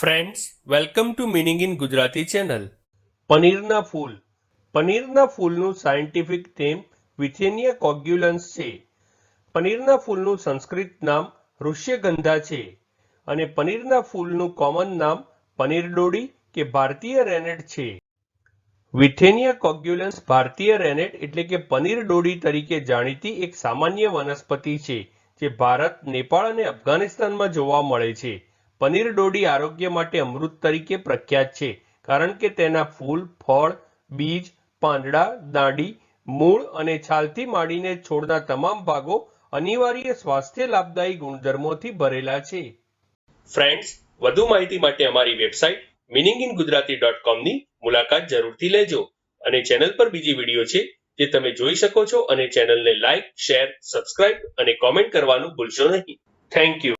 Friends welcome to meaning in Gujarati channel પનીરના ફૂલ. પનીરના ફૂલનું સાયન્ટિફિક નેમ વિથેનિયા કોગ્યુલન્સ છે. પનીરના ફૂલનું સંસ્કૃત નામ ઋષ્યગંધા છે અને પનીરના ફૂલનું કોમન નામ પનીર ડોડી કે ભારતીય રેનેટ છે. વિથેનિયા કોગ્યુલન્સ ભારતીય રેનેટ એટલે કે પનીર ડોડી તરીકે જાણીતી એક સામાન્ય વનસ્પતિ છે, જે ભારત, નેપાળ અને અફઘાનિસ્તાનમાં જોવા મળે છે. પનીર ડોડી આરોગ્ય માટે અમૃત તરીકે પ્રખ્યાત છે, કારણ કે તેના ફૂલ, ફળ, બીજ, પાંદડા, દાંડી, મૂળ અને છાલથી માંડીને છોડના તમામ ભાગો અનિવાર્ય સ્વાસ્થ્ય લાભદાયી ગુણધર્મોથી ભરેલા છે. ફ્રેન્ડ્સ, વધુ માહિતી માટે અમારી website meaning in Gujarati dot કોમની મુલાકાત જરૂરથી લેજો અને ચેનલ પર બીજી વીડિયો છે જે તમે જોઈ શકો છો અને ચેનલને લાઇક, શેર, સબસ્ક્રાઇબ અને કોમેન્ટ કરવાનું ભૂલશો નહીં. Thank you.